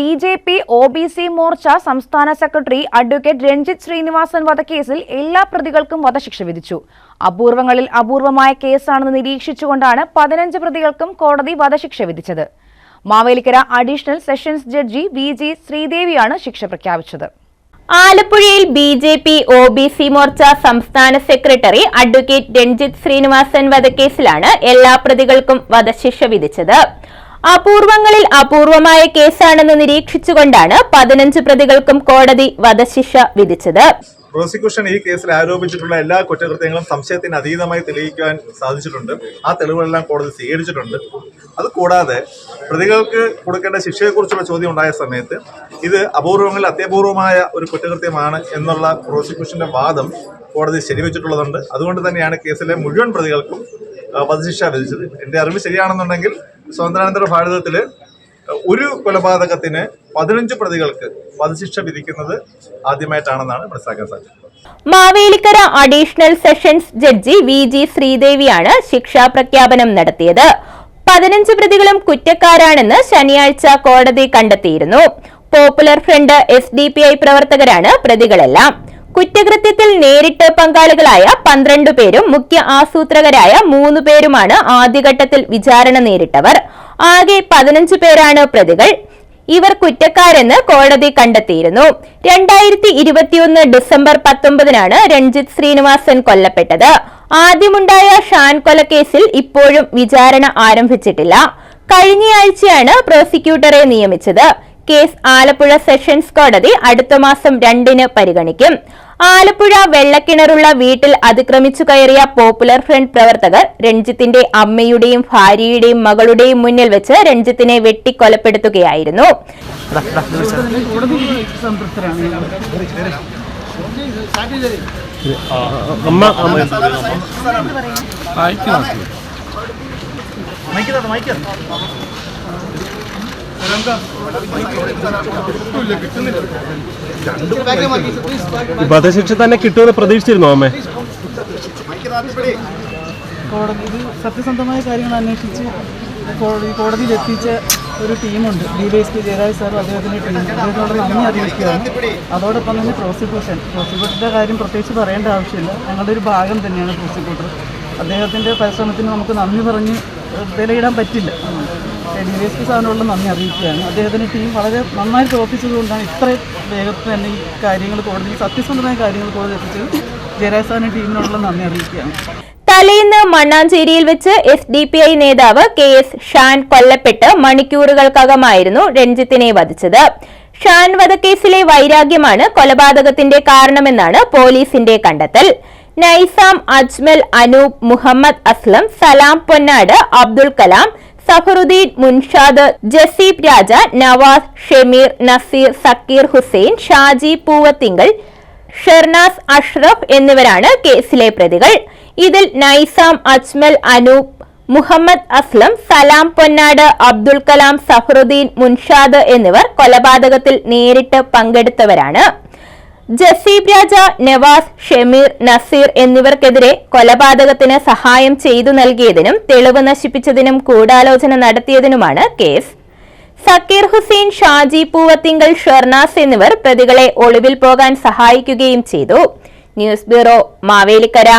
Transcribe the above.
B J P O B C Morcha സംസ്ഥാന secretary advocate Ranjith Sreenivasan വധക്കേസിൽ എല്ലാ പ്രതികൾക്കും വധശിക്ഷ വിധിച്ചു. അപൂർവങ്ങളിൽ അപൂർവമായ കേസാണെന്ന് നിരീക്ഷിച്ചുകൊണ്ടാണ് പതിനഞ്ച് പ്രതികൾക്കും കോടതി വധശിക്ഷ വിധിച്ചത്. Mavelikkara additional sessions judge V G ശ്രീദേവിയാണ് ശിക്ഷ പ്രഖ്യാപിച്ചത്. ആലപ്പുഴയിൽ B J P O B C Morcha സംസ്ഥാന സെക്രട്ടറി അഡ്വക്കേറ്റ് രഞ്ജിത്ത് ശ്രീനിവാസൻ വധക്കേസിലാണ് എല്ലാ പ്രതികൾക്കും വധശിക്ഷ വിധിച്ചത്. അപൂർവങ്ങളിൽ അപൂർവമായ കേസാണെന്ന് നിരീക്ഷിച്ചുകൊണ്ടാണ് പതിനഞ്ച് പ്രതികൾക്കും കോടതി വധശിക്ഷ വിധിച്ചത്. പ്രോസിക്യൂഷൻ ഈ കേസിൽ ആരോപിച്ചിട്ടുള്ള എല്ലാ കുറ്റകൃത്യങ്ങളും സംശയത്തിന് അതീതമായി തെളിയിക്കാൻ സാധിച്ചിട്ടുണ്ട്. ആ തെളിവുകളെല്ലാം കോടതി സ്വീകരിച്ചിട്ടുണ്ട്. അതുകൂടാതെ പ്രതികൾക്ക് കൊടുക്കേണ്ട ശിക്ഷയെക്കുറിച്ചുള്ള ചോദ്യം ഉണ്ടായ സമയത്ത് ഇത് അപൂർവങ്ങളിൽ അത്യപൂർവമായ ഒരു കുറ്റകൃത്യമാണ് എന്നുള്ള പ്രോസിക്യൂഷന്റെ വാദം കോടതി ശരിവെച്ചിട്ടുള്ളതുണ്ട്. അതുകൊണ്ട് തന്നെയാണ് കേസിലെ മുഴുവൻ പ്രതികൾക്കും വധശിക്ഷ വിധിച്ചത്. എന്റെ അറിവ് ശരിയാണെന്നുണ്ടെങ്കിൽ സ്വാതന്ത്ര്യാനന്തര ഭാരതത്തിൽ ഒരു കൊലപാതകത്തിന് പതിനഞ്ച് പ്രതികൾക്ക് വധശിക്ഷ വിധിക്കുന്നത് ആദ്യമായിട്ടാണെന്നാണ് മനസ്സിലാക്കാൻ സാധിച്ചത് Mavelikkara additional sessions judge V G ശ്രീദേവിയാണ് ശിക്ഷാ പ്രഖ്യാപനം നടത്തിയത്. പതിനഞ്ച് പ്രതികളും കുറ്റക്കാരാണെന്ന് ശനിയാഴ്ച കോടതി കണ്ടെത്തിയിരുന്നു. Popular front S D P I പ്രവർത്തകരാണ് പ്രതികളെല്ലാം. കുറ്റകൃത്യത്തിൽ നേരിട്ട് പങ്കാളികളായ പന്ത്രണ്ട് പേരും മുഖ്യ ആസൂത്രകരായ മൂന്ന് പേരുമാണ് ആദ്യഘട്ടത്തിൽ വിചാരണ നേരിട്ടവർ. ആകെ പതിനഞ്ച് പേരാണ് പ്രതികൾ. ഇവർ കുറ്റക്കാരെന്ന് കോടതി കണ്ടെത്തിയിരുന്നു. രണ്ടായിരത്തി ഇരുപത്തിയൊന്ന് ഡിസംബർ പത്തൊമ്പതിനാണ് രഞ്ജിത്ത് ശ്രീനിവാസൻ കൊല്ലപ്പെട്ടത്. ആദ്യമുണ്ടായ ഷാൻ കൊലക്കേസിൽ ഇപ്പോഴും വിചാരണ ആരംഭിച്ചിട്ടില്ല. കഴിഞ്ഞയാഴ്ചയാണ് പ്രോസിക്യൂട്ടറെ നിയമിച്ചത്. കേസ് ആലപ്പുഴ സെഷൻസ് കോടതി അടുത്ത മാസം രണ്ടിന് പരിഗണിക്കും ആലപ്പുഴ വെള്ളക്കിണറുള്ള വീട്ടിൽ അതിക്രമിച്ചു കയറിയ പോപ്പുലർ ഫ്രണ്ട് പ്രവർത്തകർ രഞ്ജിത്തിന്റെ അമ്മയുടെയും ഭാര്യയുടെയും മകളുടെയും മുന്നിൽ വെച്ച് രഞ്ജിത്തിനെ വെട്ടിക്കൊലപ്പെടുത്തുകയായിരുന്നു ഈ വധശിക്ഷ തന്നെ കിട്ടുമെന്ന് പ്രതീക്ഷിച്ചിരുന്നോ അമ്മേ? കോടതി ഇത് സത്യസന്ധമായ കാര്യങ്ങൾ അന്വേഷിച്ച് കോടതി കോടതിയിൽ ഒരു ടീമുണ്ട്. D Y S P Jayaraj സാറും അദ്ദേഹത്തിന്റെ ടീം അദ്ദേഹത്തോട് നന്ദി അറിയിക്കുകയാണ്. അതോടൊപ്പം തന്നെ പ്രോസിക്യൂഷൻ. പ്രോസിക്യൂട്ടറുടെ കാര്യം പ്രത്യേകിച്ച് പറയേണ്ട ആവശ്യമില്ല. ഞങ്ങളുടെ ഒരു ഭാഗം തന്നെയാണ് പ്രോസിക്യൂട്ടർ. അദ്ദേഹത്തിന്റെ പരിശ്രമത്തിന് നമുക്ക് നന്ദി പറഞ്ഞ് വിലയിടാൻ പറ്റില്ല. ഡി വൈ എസ് പി നന്ദി അറിയിക്കുകയാണ്. അദ്ദേഹത്തിന്റെ ടീം വളരെ നന്നായി പ്രവർത്തിച്ചതുകൊണ്ടാണ് ഇത്രയും വേഗത്തിൽ തന്നെ ഈ കാര്യങ്ങൾ കോടതി സത്യസന്ധമായ കാര്യങ്ങൾ കോടതി എത്തിച്ചത്. ജയരാജ് സാറിന്റെ ടീമിനോടുള്ള നന്ദി അറിയിക്കുകയാണ്. തലേന്ന് മണ്ണാഞ്ചേരിയിൽ വെച്ച് എസ് ഡി പി ഐ നേതാവ് കെ എസ് ഷാൻ കൊല്ലപ്പെട്ട് മണിക്കൂറുകൾക്കകമായിരുന്നു രഞ്ജിത്തിനെ വധിച്ചത്. ഷാൻ വധക്കേസിലെ വൈരാഗ്യമാണ് കൊലപാതകത്തിന്റെ കാരണമെന്നാണ് പോലീസിന്റെ കണ്ടെത്തൽ. നൈസാം അജ്മൽ അനൂപ് മുഹമ്മദ് അസ്ലം സലാം പൊന്നാട് അബ്ദുൾ കലാം സഫറുദ്ദീൻ മുൻഷാദ് ജസീബ് രാജ നവാസ് ഷെമീർ നസീർ സക്കീർ ഹുസൈൻ ഷാജി പൂവത്തിങ്കൾ ഷെർനാസ് അഷ്റഫ് എന്നിവരാണ് കേസിലെ പ്രതികൾ. ഇതിൽ നൈസാം അജ്മൽ അനൂപ് മുഹമ്മദ് അസ്ലം സലാം പൊന്നാട് അബ്ദുൽ കലാം സഫറുദ്ദീൻ മുൻഷാദ് എന്നിവർ കൊലപാതകത്തിൽ നേരിട്ട് പങ്കെടുത്തവരാണ്. ജസീബ് രാജ നവാസ് ഷമീർ നസീർ എന്നിവർക്കെതിരെ കൊലപാതകത്തിന് സഹായം ചെയ്തു നൽകിയതിനും തെളിവ് നശിപ്പിച്ചതിനും ഗൂഢാലോചന നടത്തിയതിനുമാണ് കേസ്. സക്കീർ ഹുസൈൻ ഷാജി പൂവത്തിങ്കൽ ഷെർനാസ് എന്നിവർ പ്രതികളെ ഒളിവിൽ പോകാൻ സഹായിക്കുകയും ചെയ്തു. News bureau Mavelikkara.